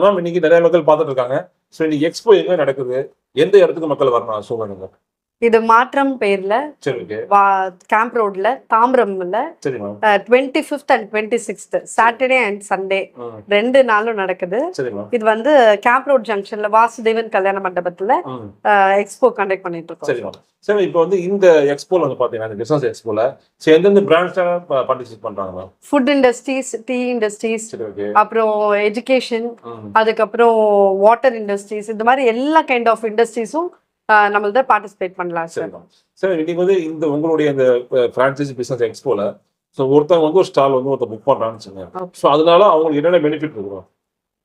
Ma'am இன்னைக்கு நிறைய மக்கள் பார்த்துட்டு இருக்காங்க. ஸோ இன்னைக்கு எக்ஸ்போ எங்க நடக்குது? எந்த இடத்துக்கு மக்கள் வரணும்? சொல்லுங்க இது மாற்றம் பேர்ல கேம்ப் ரோட்ல தாம்பரம்ல twenty fifth and twenty sixth Saturday and Sunday ரெண்டு நாளும் நடக்குது. இது வந்து கேம்ப் ரோட் ஜங்ஷன்ல வாசுதேவன் கல்யாண மண்டபத்துல எக்ஸ்போ கண்டக்ட் பண்ணிட்டு இருக்கோம். சரி இப்போ வந்து இந்த எக்ஸ்போல வந்து பாத்தீங்கன்னா இந்த பிசினஸ் எக்ஸ்போல எந்தெந்த பிராண்ட்ஸ்ல பார்ட்டிசிபேட் பண்றாங்க ஃபுட் இண்டஸ்ட்ரீஸ் டீ இண்டஸ்ட்ரீஸ் அப்புறம் எஜுகேஷன் அதுக்கப்புறம் வாட்டர் இண்டஸ்ட்ரீஸ் இந்த மாதிரி எல்லா கைண்ட் ஆஃப் இண்டஸ்ட்ரீஸும் நம்மள்ட்ட பார்ட்டிசிபேட் பண்ணலாம் சரி சார் இன்னைக்கு வந்து இந்த உங்களுடைய இந்த பிரான்ச்சைசி பிசினஸ் எக்ஸ்போல ஸோ ஒருத்தவங்க வந்து ஒரு ஸ்டால் வந்து ஒருத்தர் புக் பண்றான்னு சொன்னேன். Okay. ஸோ அதனால அவங்களுக்கு என்னென்ன பெனிஃபிட் இருக்கும்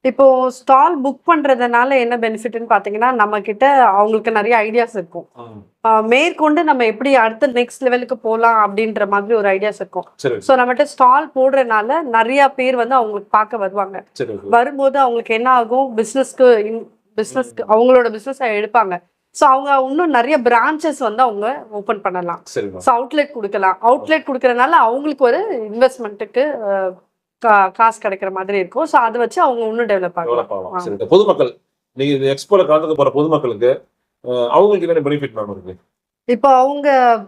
இப்போ ஸ்டால் புக் பண்றதுனால என்ன பெனிஃபிட்னு பாத்தீங்கன்னா நம்ம கிட்ட அவங்களுக்கு நிறைய ஐடியாஸ் இருக்கும். மேற்கொண்டு நம்ம எப்படி அடுத்த நெக்ஸ்ட் லெவலுக்கு போகலாம் அப்படின்ற மாதிரி ஒரு ஐடியாஸ் இருக்கும். ஸோ நம்மகிட்ட ஸ்டால் போடுறதுனால நிறைய பேர் வந்து அவங்களுக்கு பார்க்க வருவாங்க. வரும்போது அவங்களுக்கு என்ன ஆகும்? பிஸ்னஸ்க்கு பிஸ்னஸ்க்கு அவங்களோட பிஸ்னஸ் எடுப்பாங்க. ஸோ அவங்க இன்னும் நிறைய பிரான்ச்சஸ் வந்து அவங்க ஓப்பன் பண்ணலாம். ஸோ அவுட்லெட் கொடுக்கலாம். அவுட்லெட் கொடுக்கறதுனால அவங்களுக்கு ஒரு இன்வெஸ்ட்மெண்ட்டுக்கு காசு கிடைக்கிற மாதிரி இருக்கும். ஸோ அதை வச்சு அவங்க இன்னும் டெவலப் ஆகலாம். பொதுமக்கள் நீங்க எக்ஸ்போல கலந்துக்க போற பொதுமக்களுக்கு அவங்களுக்கு என்னென்ன பெனிஃபிட் மேம் இருக்கு? இப்போ அவங்க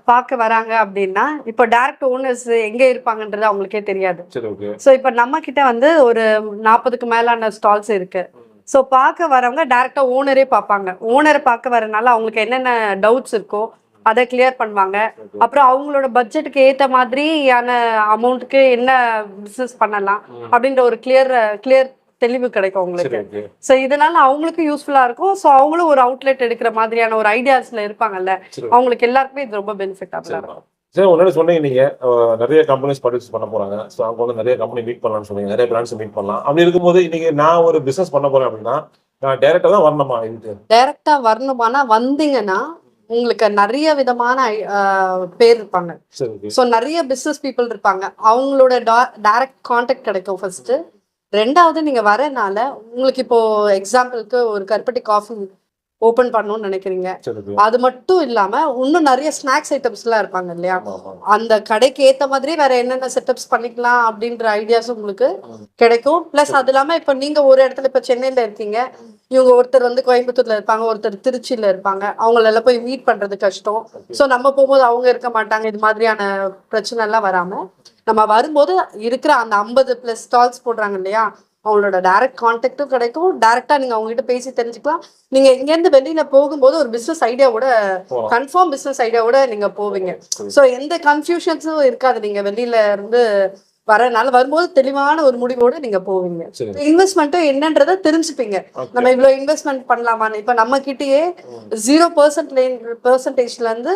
பார்க்க வராங்க அப்படின்னா இப்போ டைரக்ட் ஓனர்ஸ் எங்க இருப்பாங்கன்றது அவங்களுக்கே தெரியாது. சரி ஓகே ஸோ இப்போ நம்ம கிட்ட வந்து ஒரு நாற்பதுக்கு மேலான ஸ்டால்ஸ் இருக்கு. ஸோ பார்க்க வரவங்க டைரக்டா ஓனரே பார்ப்பாங்க. ஓனரை பார்க்க வரனால அவங்களுக்கு என்னென்ன டவுட்ஸ் இருக்கோ அதை கிளியர் பண்ணுவாங்க. அப்புறம் அவங்களோட பட்ஜெட்டுக்கு ஏற்ற மாதிரியான அமௌண்ட்டுக்கு என்ன பிஸ்னஸ் பண்ணலாம் அப்படின்ற ஒரு கிளியர் கிளியர் தெளிவு கிடைக்கும் அவங்களுக்கு. ஸோ இதனால அவங்களுக்கும் யூஸ்ஃபுல்லா இருக்கும். ஸோ அவங்களும் ஒரு அவுட்லெட் எடுக்கிற மாதிரியான ஒரு ஐடியாஸ்ல இருப்பாங்கல்ல அவங்களுக்கு எல்லாருக்குமே இது ரொம்ப பெனிஃபிட்டாக சரி மேம் சரி முன்னாடி சொன்னீங்க நீங்க அஹ், நிறைய கம்பெனிஸ் பார்ட்டிசிபேட் பண்ண போறாங்க. ஸோ அவங்க வந்து நிறைய கம்பெனி மீட் பண்ணலாம்னு சொன்னீங்க. நிறைய பிராண்ட்ஸ் மீட் பண்ணலாம். அப்படி இருக்கும்போது இன்னைக்கு நான் ஒரு பிசினஸ் பண்ண போறேன் அப்படின்னா நான் டைரக்டா தான் வரணுமா இது டைரக்டா வரணுமானா வந்தீங்கன்னா உங்களுக்கு நிறைய விதமான பேர் இருப்பாங்க. ஸோ நிறைய பிஸ்னஸ் பீப்புள் இருப்பாங்க. அவங்களோட டைரக்ட் காண்டாக்ட் கிடைக்கும் ஃபர்ஸ்ட் ரெண்டாவது நீங்க வரனால உங்களுக்கு இப்போ எக்ஸாம்பிளுக்கு ஒரு கருப்பட்டி காஃபி ஓபன் பண்ணணும்னு நினைக்கிறீங்க. அது மட்டும் இல்லாம இன்னும் நிறைய ஸ்நாக்ஸ் ஐட்டம்ஸ் எல்லாம் இருப்பாங்க இல்லையா? அந்த கடைக்கு ஏத்த மாதிரி வேற என்னென்ன செட்டப்ஸ் பண்ணிக்கலாம் அப்படின்ற ஐடியாஸ் உங்களுக்கு கிடைக்கும். பிளஸ் அது இல்லாம இப்ப நீங்க ஒரு இடத்துல இப்ப சென்னையில இருக்கீங்க. இவங்க ஒருத்தர் வந்து கோயம்புத்தூர்ல இருப்பாங்க ஒருத்தர் திருச்சியில இருப்பாங்க. அவங்களெல்லாம் போய் மீட் பண்றது கஷ்டம். ஸோ நம்ம போகும்போது அவங்க இருக்க மாட்டாங்க. இது மாதிரியான பிரச்சனை எல்லாம் வராம. நம்ம வரும்போது இருக்கிற அந்த ஐம்பது பிளஸ் ஸ்டால்ஸ் போடுறாங்க இல்லையா? அவங்களோட டைரக்ட் கான்டாக்டும் கிடைக்கும். டைரக்டா நீங்க அவங்க கிட்ட பேசி தெரிஞ்சுக்கலாம். நீங்க இங்க இருந்து வெளியில போகும்போது ஒரு பிசினஸ் ஐடியாவோட. கன்ஃபார்ம் பிசினஸ் ஐடியாவோட நீங்க போவீங்க. ஸோ எந்த கன்ஃபியூஷன்ஸும் இருக்காது. நீங்க வெளியில இருந்து வரனால வரும்போது தெளிவான ஒரு முடிவோட நீங்க போவீங்க. இன்வெஸ்ட்மெண்ட்டும் என்னன்றதை தெரிஞ்சுப்பீங்க. நம்ம இவ்வளவு இன்வெஸ்ட்மெண்ட் பண்ணலாமான்னு. இப்ப நம்ம கிட்டயே ஜீரோ பர்சன்ட் பெர்சன்டேஜ்ல இருந்து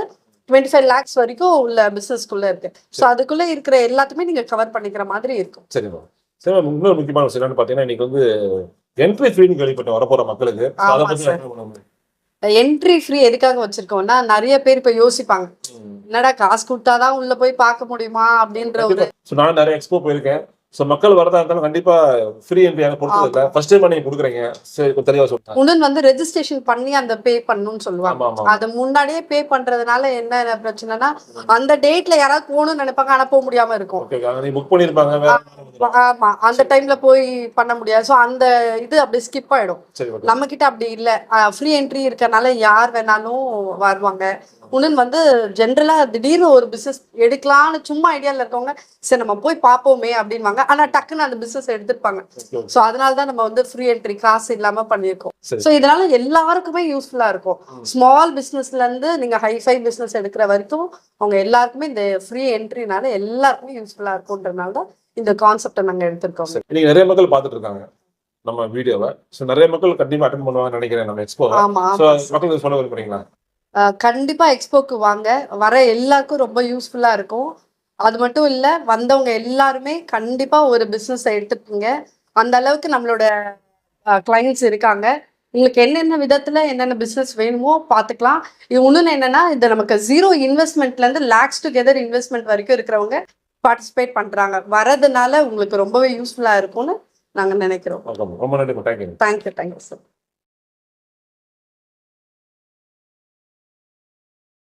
டுவெண்ட்டி ஃபைவ் லேக்ஸ் வரைக்கும் உள்ள பிசினஸ்க்குள்ள இருக்கு. ஸோ அதுக்குள்ள இருக்கிற எல்லாத்தையுமே நீங்க கவர் பண்ணிக்கிற மாதிரி இருக்கும். சரி சரி இன்னொரு முக்கியமான விஷயம் என்னன்னு பாத்தீங்கன்னா இன்னைக்கு வந்து என்ட்ரி ஃப்ரீன்னு கேள்விப்பட்ட வரப்போற மக்களுக்கு அதை பத்தி? என்ட்ரி ஃப்ரீ எதுக்காக வச்சிருக்கோம்னா நிறைய பேர் இப்ப யோசிப்பாங்க. என்னடா காசு கொடுத்தாதான் உள்ள போய் பார்க்க முடியுமா அப்படின்ற ஒரு நான் நிறைய எக்ஸ்போ போயிருக்கேன் ஸோ மக்கள் வரதா இருந்தாலும் கண்டிப்பா ஃப்ரீ என்ட்ரி எனக்கு கொடுத்தது இல்லை. ஃபர்ஸ்ட் டைம் நீங்க கொடுக்குறீங்க. சரி கொஞ்சம் தெளிவா சொல்லுங்க. உடன் வந்து ரெஜிஸ்ட்ரேஷன் பண்ணி அந்த பே பண்ணணும்னு சொல்லுவாங்க. அது முன்னாடியே பே பண்றதுனால என்ன பிரச்சனைனா அந்த டேட்ல யாராவது போகணும்னு நினைப்பாங்க ஆனா போக முடியாம இருக்கும். நீங்க புக் பண்ணிருப்பாங்க ஆமா அந்த டைம்ல போய் பண்ண முடியாது. ஸோ அந்த இது அப்படியே ஸ்கிப் ஆயிடும். நம்ம கிட்ட அப்படி இல்ல. ஃப்ரீ என்ட்ரி இருக்கறனால யார் வேணாலும் வருவாங்க. உடன் வந்து ஜென்ரலா திடீர்னு ஒரு பிசினஸ் எடுக்கலாம்னு சும்மா ஐடியால இருக்கவங்க சரி நம்ம போய் பார்ப்போமே அப்படின்வாங்க ஆனா டக்குன்னு அந்த பிசினஸ் எடுத்துருப்பாங்க. Okay. ஸோ அதனால தான் நம்ம வந்து ஃப்ரீ என்ட்ரி காசு இல்லாம பண்ணியிருக்கோம். ஸோ இதனால எல்லாருக்குமே யூஸ்ஃபுல்லா இருக்கும். ஸ்மால் பிசினஸ்ல இருந்து நீங்க ஹைஃபை பிசினஸ் எடுக்கிற வரைக்கும் அவங்க எல்லாருக்குமே இந்த ஃப்ரீ என்ட்ரினால எல்லாருக்குமே யூஸ்ஃபுல்லா இருக்கும்ன்றனால தான் இந்த கான்செப்டை நாங்க எடுத்திருக்கோம். இன்னைக்கு நிறைய மக்கள் பார்த்துட்டு இருக்காங்க நம்ம வீடியோவை ஸோ நிறைய மக்கள் கண்டிப்பா அட்டன் பண்ணுவாங்கன்னு நினைக்கிறேன் நம்ம எக்ஸ்போ ஆமா ஸோ ஆமா. மக்களுக்கு சொல்ல விரும்புறீங்களா அஹ் கண்டிப்பா எக்ஸ்போக்கு வாங்க. வர எல்லாருக்கும் ரொம்ப யூஸ்ஃபுல்லா இருக்கும். அது மட்டும் இல்ல வந்தவங்க எல்லாருமே கண்டிப்பா ஒரு பிசினஸ் எடுத்துக்கோங்க அந்த அளவுக்கு நம்மளோட கிளைண்ட்ஸ் இருக்காங்க. உங்களுக்கு என்னென்ன விதத்துல என்னென்ன பிசினஸ் வேணுமோ பார்த்துக்கலாம் இது இன்னொன்று என்னன்னா இது நமக்கு ஜீரோ இன்வெஸ்ட்மெண்ட்ல இருந்து லேக்ஸ் டுகெதர் இன்வெஸ்ட்மெண்ட் வரைக்கும் இருக்கிறவங்க பார்ட்டிசிபேட் பண்றாங்க. வரதுனால உங்களுக்கு ரொம்பவே யூஸ்ஃபுல்லா இருக்கும்னு நாங்க நினைக்கிறோம். ரொம்ப நன்றி தேங்க்யூ தேங்க்யூ சார்